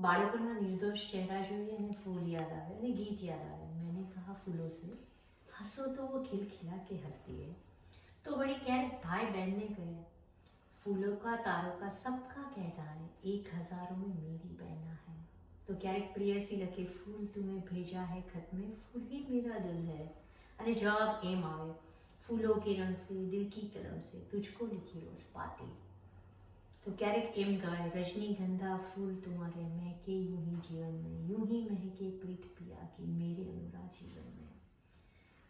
બાળકોના નિર્દોષ ચહેરા જોઈએ અને ફૂલ યાદ આવે અને ગીત યાદ આવે. મેને કહા, ફૂલો સે, હસો તો વો ખિલ ખિલા કે હસતી હે. તો વળી ક્યારેક ભાઈ બહેનને કહે, ફૂલો કા, તારો કા સબકા કહેતા હે, એક હજારો મેં મેરી બહેના હે. તો ક્યારેક પ્રિયસી લખે, ફૂલ તુમે ભેજા હે ખત મેં, ફૂલ હી મેરા દિલ હે. અને જવાબ એમ આવે, ફૂલો કે રંગ સે, દિલ કી કલમ સે, તુજકો લિખી રોઝ પાતી. तो क्यारेक एम गाए रजनीगंधा फूल तुम्हारे महके यूं ही जीवन में यूं ही महके प्रीत पिया की मेरे अनुरा जीवन में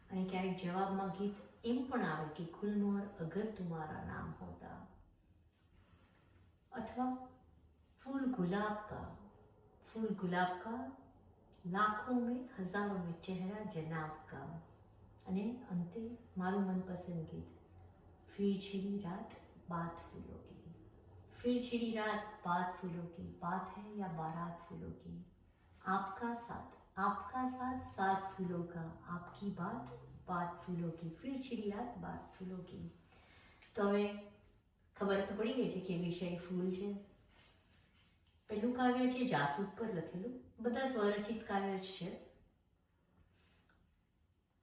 અને ક્યારેક જવાબમાં ગીત એમ પણ આવે કે ગુલમોહર અગર તુમારા નામ હોતા અથવા फूल गुलाब का फूल गुलाब का लाखों में हजारों में चेहरा जनाब का અને અંતે મારું મનપસંદ ગીત फिर छिड़ी रात बात फूलों की फिर छिड़ी रात बात फूलों की बात है या बारात फूलों की आपका साथ आपका साथ साथ फूलों का आपकी बात बात फूलों की फिर छिड़ी रात बात फूलों की તો હવે ખબર તો પડી ગઈ છે કે વિષય ફૂલ છે પહેલું કાવ્ય છે જાસૂદ પર લખેલું બધા સ્વરચિત કાવ્ય જ છે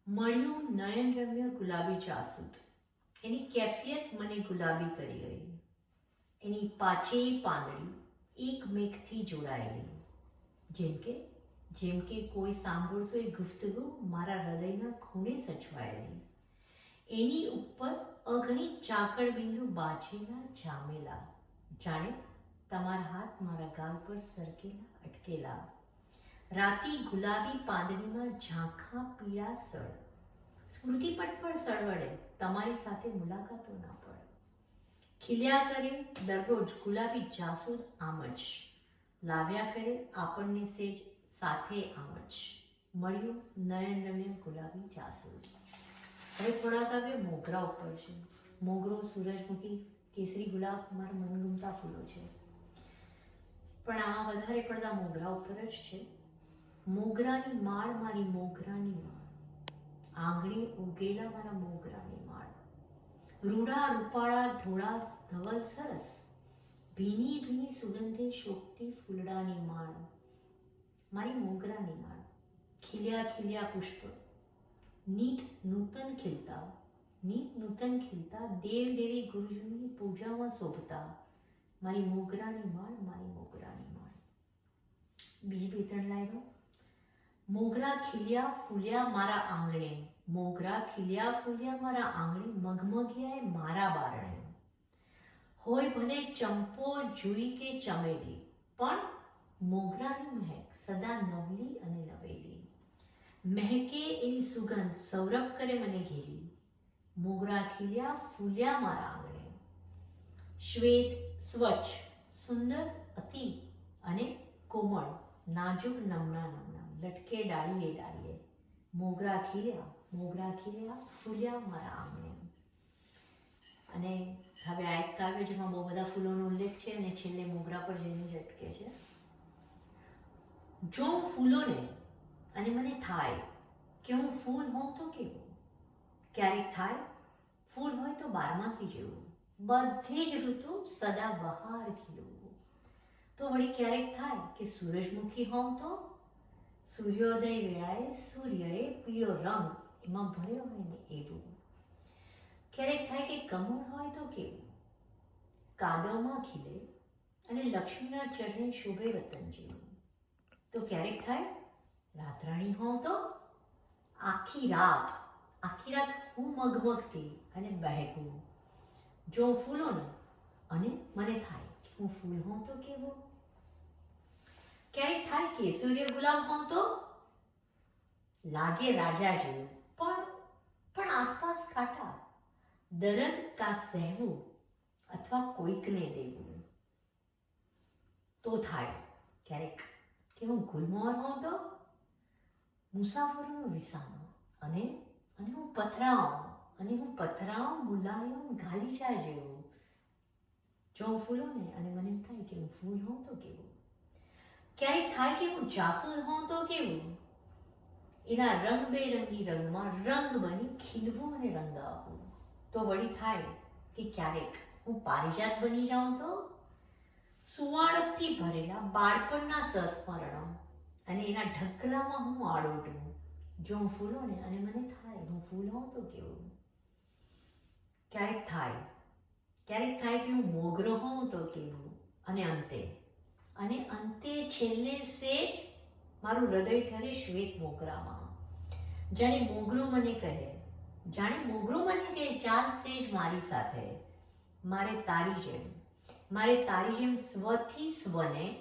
મળ્યું નયન રમ્ય ગુલાબી જાસૂદ એની કેફિયત મને ગુલાબી કરી ગઈ એની પાછેય પાંદડી એક મેઘથી જોડાયેલી. જેમ કે જેમ કે કોઈ સાંભળતો એ ગુફ્તગુ મારા હૃદયના ખૂણે સચવાયેલી. એની ઉપર અગણિત ચાકળ બિંદુ બાજેલા જામેલા. જાણે તમારા હાથ મારા ગાલ પર સરકેલા, અટકેલા. રાતી ગુલાબી પાંદડીમાં ઝાંખા પીળા સળ. સ્મૃતિપટ પર સળવડે તમારી સાથે મુલાકાતો ના પડે. ખીલ્યા કરે, દરરોજ ગુલાબી જાસૂદ આમજ. લાવ્યા કરે, આપણને સેજ સાથે આમજ. મળ્યું નયન રમ્ય ગુલાબી જાસૂદ. હવે થોડાક આવે મોગરા ઉપર છે. મોગરો સૂરજમુખી કેસરી ગુલાબ મારા મનગમતા ફૂલો છે. પણ આમાં વધારે પડતા મોગરા ઉપર જ છે. મોગરાની માળ મારી મોગરાની માળ. આંગણે ઉગેલા મારા મોગરાની રૂડા, રૂપાળા, ધોળા, ધવલ, સરસ. ભીની ભીની સુગંધે શોભતી ફૂલડાની માળ. મારી મોગરાની માળ. ખીલ્યા ખીલ્યા પુષ્પ. નીત નૂતન ખીલતા. નીત નૂતન ખીલતા દેવ દેવી ગુરુજીની પૂજામાં શોભતા. મારી મોગરાની માળ, મારી મોગરાની માળ. બીજી બે ત્રણ લાઈનો. મોગરા ખીલ્યા, ફૂલ્યા મારા આંગણે. મોગરા ખીલ્યા ફૂલ્યા મારા આંગળી મગમગિયાએ મારા બારણે. હોય ભલે ચંપો જુઈ કે ચમેલી, પણ મોગરાની મહેક સદા નવલી અને નવેલી. મહેકે એની સુગંધ સૌરભ કરે મને ઘેરી મોગરા ખીલ્યા ફૂલ્યા મારા આંગણે. શ્વેત, સ્વચ્છ, સુંદર, અતિ અને કોમળ, નાજુક, નમણા નમણા, લટકે ડાળીએ ડાળીએ. મોગરા ખીર્યા, મોગરા ખીલ્યા ફૂલ્યા મારા આંગણે. અને હવે આ એક કાવ્ય જેમાં બહુ બધા ફૂલોનો ઉલ્લેખ છે, અને છેલ્લે મોગરા પર જઈને ઝટકે છે. જો હું ફૂલોને, અને મને થાય કે હું ફૂલ હોઉં તો કેવું? ક્યારેક થાય, ફૂલ હોય તો બારમાસી જેવું. બધી જ ઋતુ સદા બહાર ખીલવું. તો વળી ક્યારેક થાય કે સૂરજમુખી હોઉં તો સૂર્યોદય વેળાએ સૂર્યએ પીળો રંગ એમાં ભર્યો હોય ને એવું ક્યારેક થાય કે કમળ હોય તો કેવું કાદવમાં ખીલે અને લક્ષ્મીના ચરણે શોભે રતન જેવું તો ક્યારેક થાય રાતરાણી હોઉં તો આખી રાત આખી રાત હું મગમગતી અને બહેકું જો ફૂલો ને અને મને થાય કે હું ફૂલ હોઉં તો કેવો ક્યારેક થાય કે સૂર્ય ગુલાબ હોમ તો? લાગે રાજા જેવું. પણ પણ આસપાસ કાંટા દરદ કા સહેવું અથવા કોઈકને દેવું. તો થાય. ક્યારેક કે હું ગુલમોહર હોઉં તો? મુસાફરોનો વિસામો અને અને હું પથરાઉં, અને હું પથરાઉં, મુલાયમ, ગાલીચા જેવું. જો હું ફૂલો ને અને મને થાય કે હું ફૂલ હોઉં તો કેવું? ક્યારેક થાય કે હું જાસૂસ હોઉં તો કેવું? એના રંગબેરંગી રંગમાં રંગ બની ખીલવું અને રંગાવવું તો વળી થાય કે ક્યારેક હું પારિજાત બની જાઉં તો? સુવાળપથી ભરેલા બાળપણના સંસ્મરણો અને એના ઢગલામાં હું આડોટું જો હું ફૂલો ને અને મને થાય, હું ફૂલ હોઉં તો કેવું? ક્યારેક થાય. ક્યારેક થાય કે હું મોગરો હોઉં તો કેવું? અને અંતે અને અંતે છેલ્લે સેજ મારું હૃદય ઠરે શ્વેત મોગરામાં જાણે મોગરો મને કહે, જાણે મોગરો મને કહે, ચાલ સેજ મારી સાથે. મારે તારી જેમ, મારે તારી જેમ સ્વથી સ્વને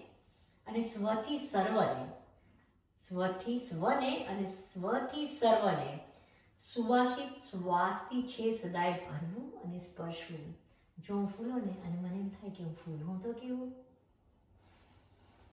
અને સ્વથી સર્વને, સ્વથી સ્વને અને સ્વથી સર્વને સુવાસિત શ્વાસથી છે સદાય ભરવું અને સ્પર્શવું. જો હું ફૂલો ને અને મને એમ થાય કે હું ફૂલ તો કેવું?